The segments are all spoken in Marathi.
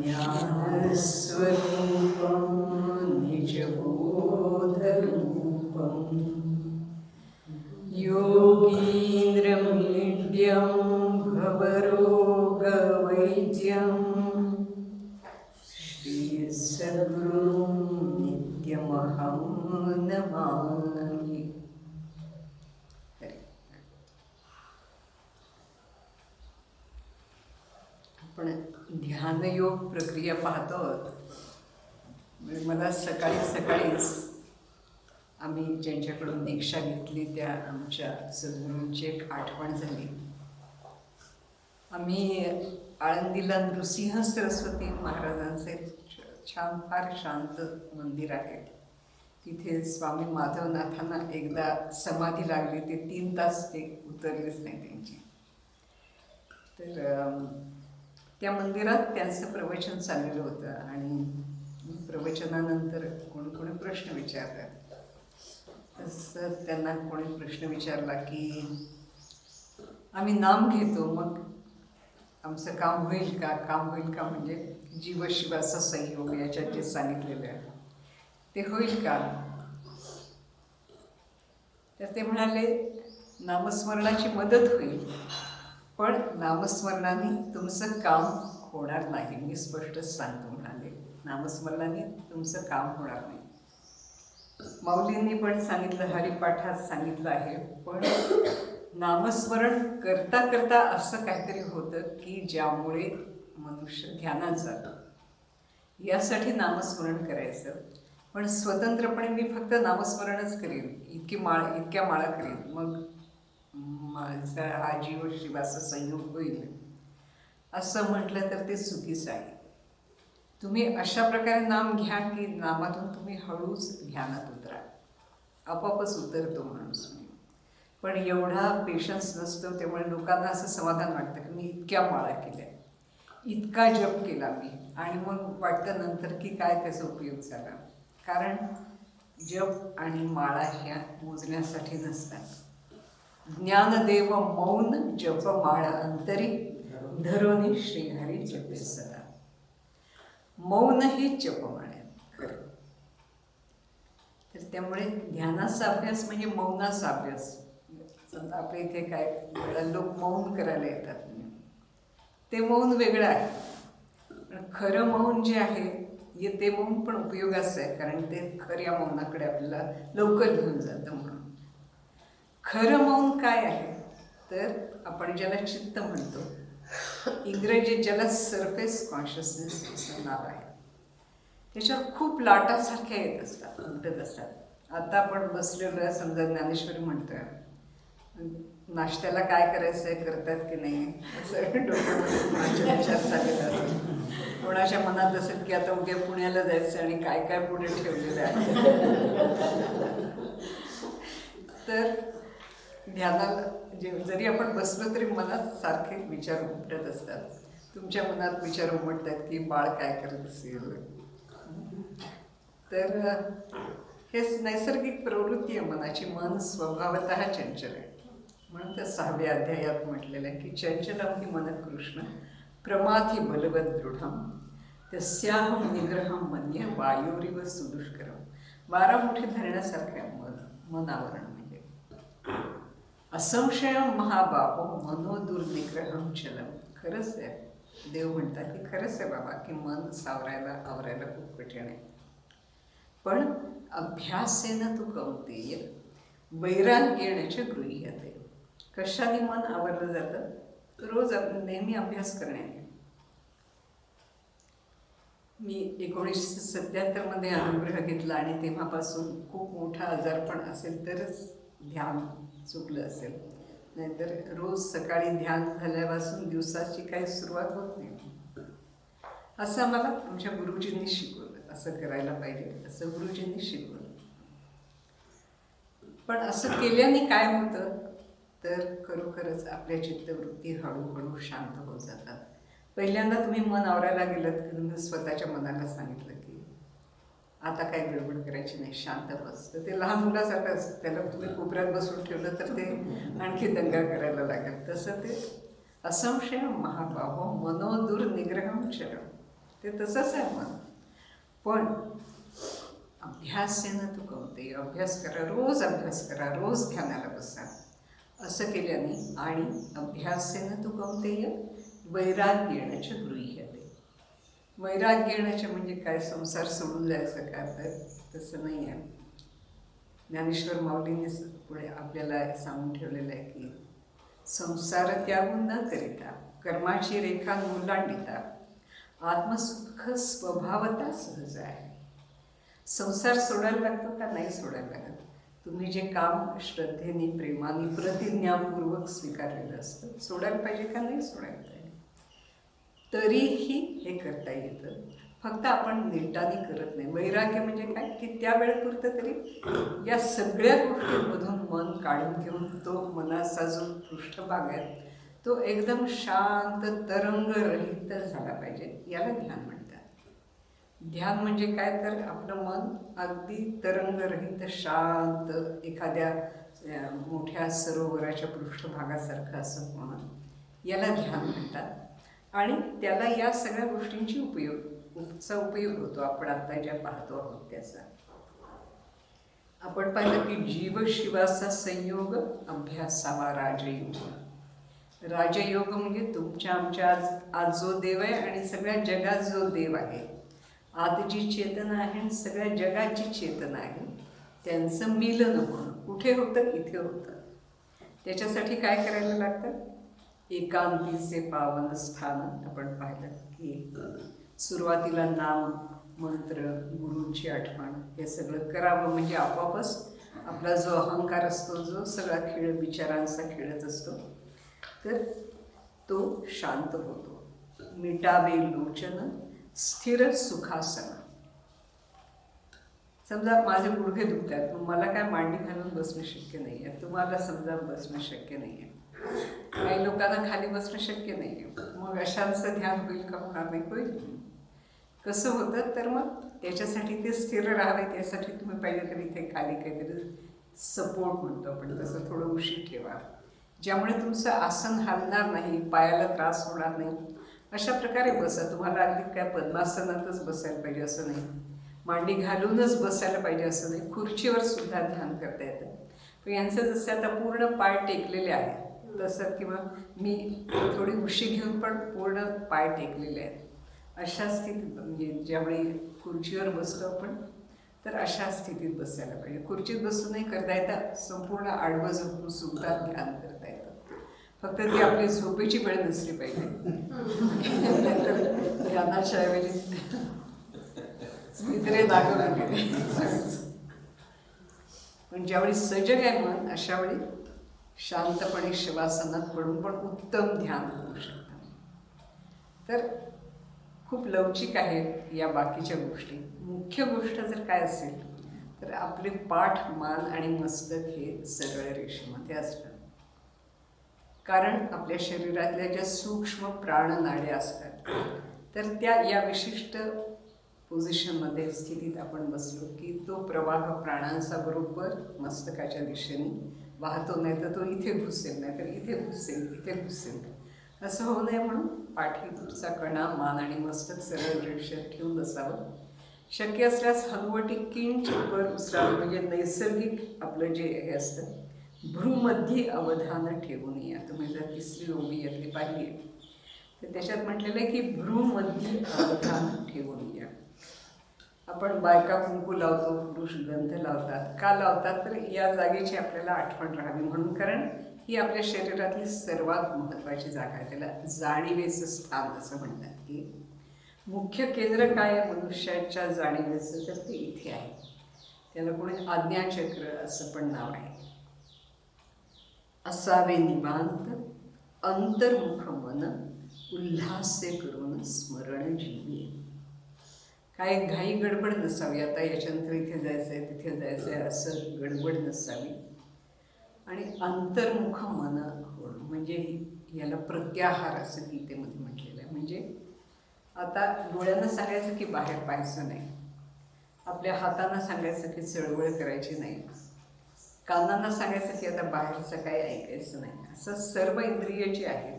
Yeah. ध्यानयोग प्रक्रिया पाहतो. मला सकाळी सकाळीच आम्ही ज्यांच्याकडून दीक्षा घेतली त्या आमच्या सद्गुरूंची एक आठवण झाली. आम्ही आळंदीला नृसिंह सरस्वती महाराजांचे छान फार शांत मंदिर आहे. तिथे स्वामी माधवनाथांना एकदा समाधी लागली ते तीन तास ते उतरलेच नाही त्यांची. तर त्या मंदिरात त्यांचं प्रवचन चाललेलं होतं आणि प्रवचनानंतर कोणी कोणी प्रश्न विचारला तसं त्यांना कोणी प्रश्न विचारला की आम्ही नाम घेतो मग आमचं काम होईल का? काम होईल का म्हणजे जीवशिवाचा संयोग याच्यात जे सांगितलेलं आहे. ते होईल का? तर ते म्हणाले नामस्मरणाची मदत होईल. पण नामस्मरणाने तुमचं काम होणार नाही. मी स्पष्टच सांगतो म्हणाले. नामस्मरणाने तुमचं काम होणार नाही. माऊलींनी पण सांगितलं हरिपाठात सांगितलं आहे. पण नामस्मरण करता करता असं काहीतरी होतं की ज्यामुळे मनुष्य ध्यानात जातं. यासाठी नामस्मरण करायचं. पण स्वतंत्रपणे मी फक्त नामस्मरणच करेन. इतकी माळ इतक्या माळा करेन. मग माझा आजीव जीव शिवाचा संयोग होईल. असं म्हटलं तर ते चुकीचं आहे तुम्ही अशा प्रकारे नाम घ्या की नामातून तुम्ही हळूच ध्यानात उतरा. आपोआपच उतरतो माणूस मी. पण एवढा पेशन्स नसतो त्यामुळे लोकांना असं समाधान वाटतं की मी इतक्या माळा केल्या. इतका जप केला मी. आणि मग वाटतं नंतर की काय त्याचा उपयोग झाला. कारण जप आणि माळा ह्या मोजण्यासाठी नसतात. ज्ञानदेव मौन जप माळ अंतरी धरोनी श्रीहरी जपे सदा. मौन ही जपमाळ खरं तर त्यामुळे ध्यानाचा अभ्यास म्हणजे मौनाचा अभ्यास. समजा आपल्या इथे काय लोक मौन करायला येतात. ते मौन वेगळं आहे. पण खरं मौन जे आहे हे ते मौन पण उपयोगाचं आहे. कारण ते खऱ्या मौनाकडे आपल्याला लवकर घेऊन जातं म्हणून. खरं मौन काय आहे? तर आपण ज्याला चित्त म्हणतो इंग्रजीत ज्याला सरफेस कॉन्शियसनेस असं नाव आहे. त्याच्यावर खूप लाटासारख्या येत असतात उमटत असतात. आता आपण बसलेलो आहे समजा ज्ञानेश्वरी म्हणतोय. नाश्त्याला काय करायचं आहे करतात की नाही? असं डोक्यामध्ये कोणाच्या विचार चालेल असेल कोणाच्या मनात असेल की आता उद्या पुण्याला जायचं आणि काय काय पुढे ठेवलेलं आहे? तर ध्यानाला जे जरी आपण बसलो तरी मनात सारखे विचार उमटत असतात. तुमच्या मनात विचार उमटतात की बाळ काय करत असेल? तर हेच नैसर्गिक प्रवृत्ती आहे मनाची. मन स्वभावत चंचल आहे. म्हणून त्या सहाव्या अध्यायात म्हटलेलं आहे की चंचलम ही मन कृष्ण प्रमाथी बलवत दृढम तस्याहम निग्रहम मन्य वायुरिव सुदुष्करम. बारा मोठे धरण्यासारखं आहे मन मनावरण असंशयम महाबाहो मनोदुर्निग्रहम चलम. खरंच आहे. देव म्हणतात की खरंच आहे बाबा की मन सावरायला आवरायला खूप कठीण आहे. पण अभ्यासेनं तू कौतेय वैराग्यण्याच्या गृह्यते कशाने मन आवरलं जातं? रोज आपण नेहमी अभ्यास करण्याने. मी एकोणीसशे सत्याहत्तरमध्ये अनुग्रह घेतला आणि तेव्हापासून खूप मोठा आजारपण असेल तरच ध्यान चुकलं असेल. नाहीतर रोज सकाळी ध्यान झाल्यापासून दिवसाची काही सुरुवात होत नाही. असं आम्हाला आमच्या गुरुजींनी शिकवलं. असं करायला पाहिजे. असं गुरुजींनी शिकवलं. पण असं केल्याने काय होतं? तर खरोखरच आपल्या चित्तवृत्ती हळूहळू शांत होत जातात. पहिल्यांदा तुम्ही मन आवरायला गेलात की तुम्ही स्वतःच्या मनाला सांगितलं की आता काय गडबड करायची नाही शांत बस. तर ते लहान मुलासारखं असतं. त्याला तुम्ही कोपऱ्यात बसून ठेवलं तर ते आणखी दंगा करायला लागेल. तसं ते असंशय महाभाव मनोदूर निग्रहम शरण ते तसंच आहे मन. पण अभ्यासेनं तू कमते. अभ्यास करा रोज अभ्यास करा रोज ध्यानाला बसा. असं केल्याने आणि अभ्यासेनं तू कमतेय वैराग्य येण्याच्या गृह्यते वैराग्य येण्याचे म्हणजे काय? संसार सोडून जायचं काय तर तसं नाही आहे ज्ञानेश्वर माऊलीने पुढे आपल्याला सांगून ठेवलेलं आहे की संसार त्यागून न करिता कर्माची रेखा मुलांडिता आत्मसुख स्वभावता सहज आहे. संसार सोडायला लागतो का? नाही सोडायला लागत. तुम्ही जे काम श्रद्धेने प्रेमाने प्रतिज्ञापूर्वक स्वीकारलेलं असतं सोडायला पाहिजे का? नाही सोडायला पाहिजे. तरीही हे करता येतं. फक्त आपण नेटाने करत नाही. वैराग्य म्हणजे काय? की त्या वेळेपुरतं तरी या सगळ्या गोष्टींमधून मन काढून घेऊन तो मनाचा जो पृष्ठभाग आहे तो एकदम शांत तरंगरहित झाला पाहिजे. याला ध्यान म्हणतात. ध्यान म्हणजे काय? तर आपलं मन अगदी तरंगरहित शांत एखाद्या मोठ्या सरोवराच्या पृष्ठभागासारखं असं म्हणून याला ध्यान म्हणतात. आणि त्याला या सगळ्या गोष्टींची उपयोग चा उपयोग होतो. आपण आता ज्या पाहतो आहोत त्याचा. आपण पाहिलं की जीव शिवाचा संयोग अभ्यासावा राजयोग. राजयोग म्हणजे तुमच्या आमच्या आज आज जो देव आहे आणि सगळ्या जगात जो देव आहे. आत जी चेतना आहे आणि सगळ्या जगाची चेतना आहे त्यांचं मिलन होणं कुठे होतं? इथे होतं. त्याच्यासाठी काय करायला लागतं? एकांतीचे पावन स्थान आपण पाहिलं की सुरुवातीला नाम मंत्र गुरूंची आठवण हे सगळं करावं म्हणजे आपोआपच आपला जो अहंकार असतो जो सगळा खेळ विचारांचा खेळत असतो तर तो शांत होतो. मिटावे लोचन स्थिर सुखासन. समजा माझे गुडघे दुखतात मग मला काय मांडी घालून बसणं शक्य नाही आहे तुम्हाला समजा बसणं शक्य नाही आहे काही लोकांना खाली बसणं शक्य नाही मग अशांचं ध्यान होईल का? होणार नाही. होईल. कसं होतं तर मग त्याच्यासाठी ते स्थिर राहावे त्यासाठी तुम्ही पाहिजे तर इथे खाली काहीतरी सपोर्ट म्हणतो आपण. तसं थोडं उशीर ठेवा. ज्यामुळे तुमचं आसन हलणार नाही पायाला त्रास होणार नाही. अशा प्रकारे बसा. तुम्हाला अगदी काय पद्मासनातच बसायला पाहिजे असं नाही. मांडी घालूनच बसायला पाहिजे असं नाही. खुर्चीवर सुद्धा ध्यान करता येतं. पण यांचं जसं आता पूर्ण पाय टेकलेले आहेत तसं किंवा मी थोडी उशी घेऊन पण पूर्ण पाय टेकलेले आहेत. अशा स्थितीत म्हणजे ज्यावेळी खुर्चीवर बसलो आपण तर अशा स्थितीत बसायला पाहिजे. खुर्चीत बसून नाही करता येतं संपूर्ण आडवं झोपून सुद्धा ध्यान करता येतं. फक्त ती आपली झोपेची वेळ नसली पाहिजे. नंतर ध्यानाच्या ऐवजी निद्रे दाखवला गेले पण ज्यावेळी सजग आहे म्हणून अशा वेळी शांतपणे शिवासनात पडून पण उत्तम ध्यान होऊ शकतं. तर खूप लवचिक आहे या बाकीच्या गोष्टी. मुख्य गोष्ट जर काय असेल तर आपले पाठ मान आणि मस्तक हे सरळ रेषेमध्ये असतात. कारण आपल्या शरीरातल्या ज्या सूक्ष्म प्राणनाड्या असतात तर त्या या विशिष्ट पोझिशनमध्ये स्थितीत आपण बसलो की तो प्रवाह प्राणांचा बरोबर मस्तकाच्या दिशेने वाहतो नाही तर तो इथे घुसेल नाही तर इथे घुसेल इथे घुसेल. असं होऊ नये म्हणून पाठीचा कणा मान आणि मस्तक सरळ रेषेत ठेवून असावं. शक्य असल्यास हनुवटी किंच वर उसरावं म्हणजे नैसर्गिक आपलं जे हे असतं भ्रूमध्ये अवधान ठेवून या. तुम्ही जर तिसरी ओबी यातली पाहिली तर त्याच्यात म्हटलेलं आहे की भ्रूमध्ये अवधान ठेवून या. आपण बायका कुंकू लावतो पुरुष गंध लावतात. का लावतात? तर या जागेची आपल्याला आठवण राहावी म्हणून कारण ही आपल्या शरीरातली सर्वात महत्त्वाची जागा आहे. त्याला जाणीवेचं स्थान असं म्हणतात की मुख्य केंद्र काय आहे? मनुष्याच्या जाणीवेचं तर ते इथे आहे. त्याला कोणी आज्ञाचक्र असं पण नाव आहे. असावे निवांत अंतर्मुख मन उल्हास्य करून स्मरण जीवी काय घाई गडबड नसावी. आता याच्यानंतर इथे जायचं आहे तिथे जायचं आहे असं गडबड नसावी. आणि अंतर्मुख मन होणं म्हणजे याला प्रत्याहार असं गीतेमध्ये म्हटलेलं आहे. म्हणजे आता डोळ्यांना सांगायचं की बाहेर पाहायचं नाही. आपल्या हातांना सांगायचं की चळवळ करायची नाही. कानांना सांगायचं की आता बाहेरचं काही ऐकायचं नाही. असं सर्व इंद्रिय जी आहेत.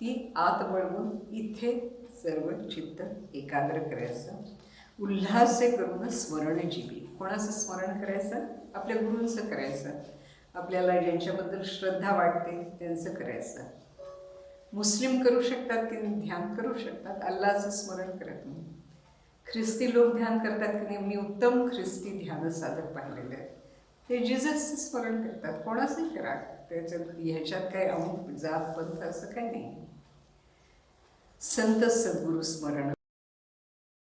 ती आत वळवून इथे सर्व चित्त एकाग्र करायचं. उल्हासे करून स्मरणजीवी. कोणाचं स्मरण करायचं? आपल्या गुरूंचं करायचं. आपल्याला ज्यांच्याबद्दल श्रद्धा वाटते त्यांचं करायचं. मुस्लिम करू शकतात की ध्यान करू शकतात. अल्लाचं स्मरण करत नाही. ख्रिस्ती लोक ध्यान करतात की नाही? मी उत्तम ख्रिस्ती ध्यान साधक पाहिलेले आहेत ते जिजसचं स्मरण करतात. कोणाचंही करा. त्याच्यात ह्याच्यात काही अमुक जात पंथ असं काही नाही. संत सद्गुरु स्मरण.